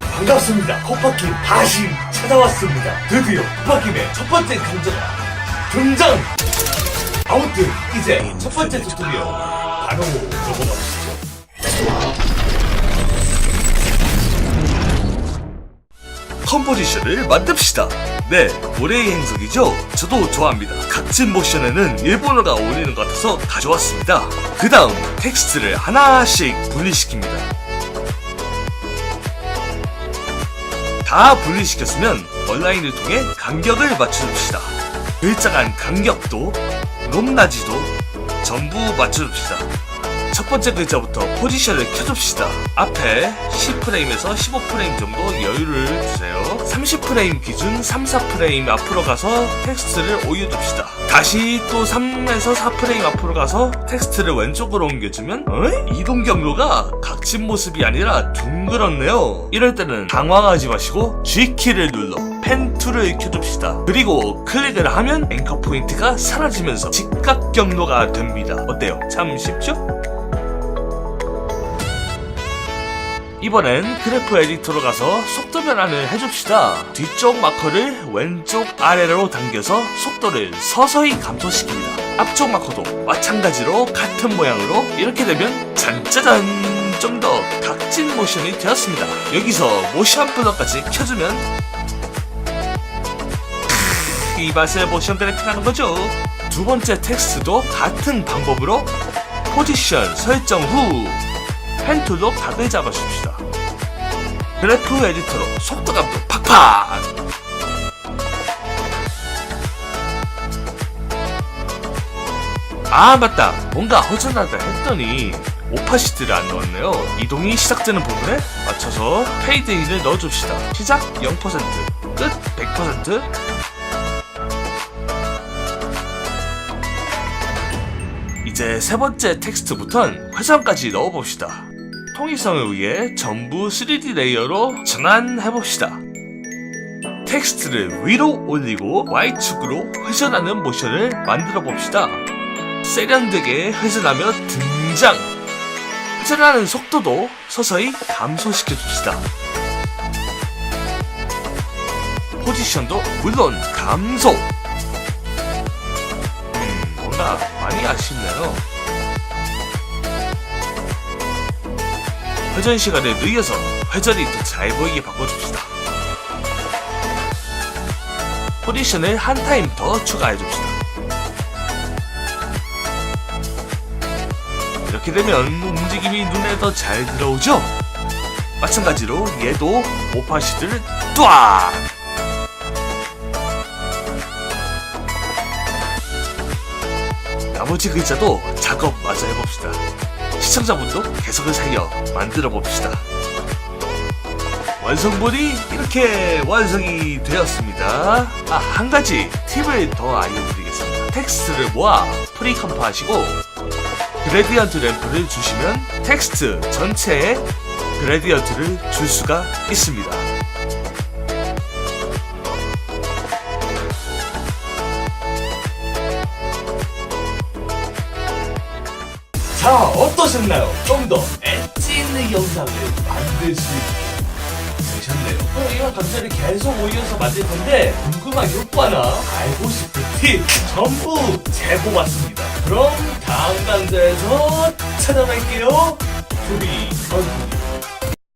반갑습니다. 컵바킴 다시 찾아왔습니다. 드디어 컵바킴의 첫 번째 강자가 등장! 아무튼 이제 첫 번째 튜토리얼 바로 넘어가 보시죠. 컴포지션을 만듭시다. 네, 올해의 행성이죠? 저도 좋아합니다. 각진 모션에는 일본어가 어울리는 것 같아서 가져왔습니다. 그 다음 텍스트를 하나씩 분리시킵니다. 다 분리시켰으면 온라인을 통해 간격을 맞춰줍시다. 글자 간 간격도 높낮이도 전부 맞춰줍시다. 첫 번째 글자부터 포지션을 켜줍시다. 앞에 10프레임에서 15프레임 정도 여유를 주세요. 30프레임 기준 3, 4프레임 앞으로 가서 텍스트를 올려줍시다. 다시 또 3에서 4프레임 앞으로 가서 텍스트를 왼쪽으로 옮겨주면 어? 이동 경로가 각진 모습이 아니라 둥그렇네요. 이럴 때는 당황하지 마시고 G키를 눌러 펜 툴을 켜줍시다. 그리고 클릭을 하면 앵커 포인트가 사라지면서 직각 경로가 됩니다. 어때요? 참 쉽죠? 이번엔 그래프 에디터로 가서 속도 변환을 해줍시다. 뒤쪽 마커를 왼쪽 아래로 당겨서 속도를 서서히 감소시킵니다. 앞쪽 마커도 마찬가지로 같은 모양으로 이렇게 되면 짠짜잔 좀 더 각진 모션이 되었습니다. 여기서 모션 블럭까지 켜주면 이 맛에 모션 그래픽 하는 거죠. 두 번째 텍스트도 같은 방법으로 포지션 설정 후 펜툴로 각을 잡아줍시다. 그래프 에디터로 속도감도 팍팍! 아 맞다. 뭔가 허전하다 했더니 오파시티를 안 넣었네요. 이동이 시작되는 부분에 맞춰서 페이드인을 넣어줍시다. 시작! 0%끝! 100% 이제 세 번째 텍스트부턴 회전까지 넣어봅시다. 통일성을 위해 전부 3D 레이어로 전환해봅시다. 텍스트를 위로 올리고 Y축으로 회전하는 모션을 만들어 봅시다. 세련되게 회전하며 등장! 회전하는 속도도 서서히 감소시켜 줍시다. 포지션도 물론 감소! 음, 뭔가 많이 아쉽네요. 회전 시간을 늘려서 회전이 더 잘 보이게 바꿔줍시다. 포지션을 한 타임 더 추가해줍시다. 이렇게 되면 움직임이 눈에 더 잘 들어오죠? 마찬가지로 얘도 오파시드를 뚜악! 나머지 글자도 작업 마저 해봅시다. 시청자분도 개성을 살려 만들어 봅시다. 완성본이 이렇게 완성이 되었습니다. 아, 한 가지 팁을 더 알려드리겠습니다. 텍스트를 모아 프리 컴프 하시고 그레디언트 램프를 주시면 텍스트 전체에 그레디언트를 줄 수가 있습니다. 자, 어떠셨나요? 좀 더 엣지 있는 영상을 만들 수 있게 되셨네요. 그럼 이런 컨텐츠를 계속 올려서 만들 건데 궁금한 효과나 알고 싶은 팁 전부 제보받습니다. 그럼 다음 강좌에서 찾아뵐게요. 소비 선수